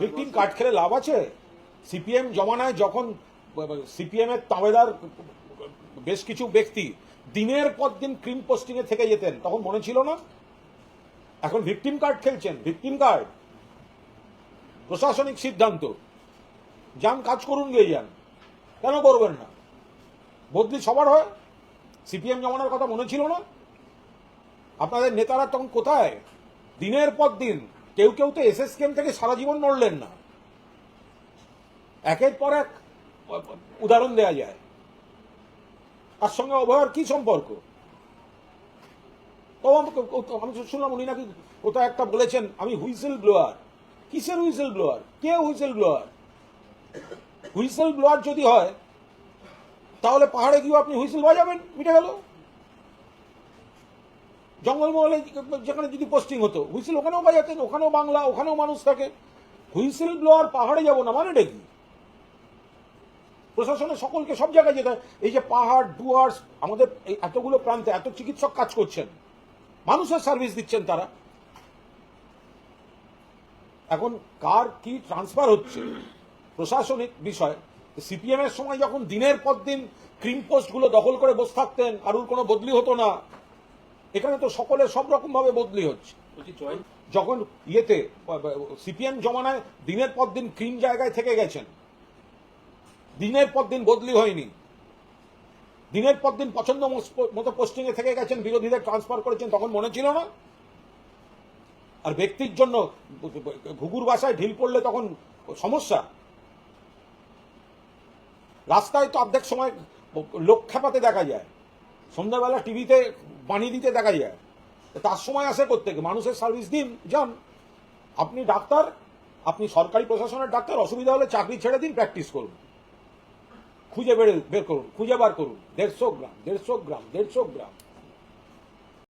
Victim card খেলে লাভ আছে? CPM জমানায় যখন সিপিএম এর তাবেদার বেশ কিছু ব্যক্তি দিনের পর দিন ক্রিম পোস্টিং এ থেকে যেতেন, তখন মনে ছিল না? এখন ভিকটিম কার্ড খেলছেন ভিকটিম কার্ড। প্রশাসনিক সিদ্ধান্ত। যান, কাজ করুন গিয়ে যান। কেন করবেন না? বদলি সবার হয়? সিপিএম জমানার কথা মনে ছিল না? আপনাদের নেতারা তখন কোথায়? দিনের পর দিন কেউ কেউ তো এসএস কেম থেকে সারা জীবন নড়লেন না। একের পর এক উদাহরণ দেয়া যায়। তার সঙ্গে অভয়ার কি সম্পর্ক? আমি- শুনলাম উনি নাকি কোথাও একটা বলেছেন, আমি হুইসেল ব্লোয়ার। কিসের হুইসেল ব্লোয়ার? কে হুইসেল ব্লোয়ার? হুইসেল ব্লোয়ার যদি হয়, তাহলে পাহাড়ে গিয়েও আপনি হুইসেল বাজাবেন, মিটে গেল। জঙ্গলমহলে যেখানে যদি পোস্টিং হতো, হুইসেল ওখানেও বাজাতেন, ওখানেও বাংলা, ওখানেও মানুষ থাকে। হুইসেল ব্লোয়ার পাহাড়ে যাব না মানে কি? প্রশাসনের সকলকে সব জায়গায় যেতে এই যে পাহাড় ডুয়ার্স আমাদের এতগুলো প্রান্তে এত চিকিৎসক কাজ করছেন। মানুষের সার্ভিস দিচ্ছেন তারা। এখন কার কি ট্রান্সফার হচ্ছে? প্রশাসনিক বিষয়। সিপিএম এর সময় যখন দিনের পর দিন ক্রিম পোস্টগুলো দখল করে বসে থাকতেন, কারুর কোনো বদলি হতো না। এখানে তো সকলের সব রকম ভাবে বদলি হচ্ছে। যখন ইয়েতে সিপিএম জমানায় দিনের পর দিন ক্রিম জায়গায় থেকে গেছেন। দিনের পর দিন বদলি হয়নি। দিনের পর দিন পছন্দ মতো পোস্টিং এ থেকে গেছেন বিরোধীদের ট্রান্সফার করেছেন তখন মনে ছিল না? আর ব্যক্তির জন্য ঘুঘুর বাসায় ঢিল পড়লে তখন সমস্যা? রাস্তায় তো অর্ধেক সময় লোক খেপাতে দেখা যায়। সন্ধ্যাবেলা টিভিতে বানিয়ে দিতে দেখা যায়। তার সময় আসে প্রত্যেকে। মানুষের সার্ভিস দিন, যান। আপনি ডাক্তার, আপনি সরকারি প্রশাসনের ডাক্তার, অসুবিধা হলে চাকরি ছেড়ে দিন প্র্যাকটিস করুন। খুঁজে বের বের করুন, খুঁজে বার করুন। দেড়শো গ্রাম দেড়শো গ্রাম দেড়শো গ্রাম।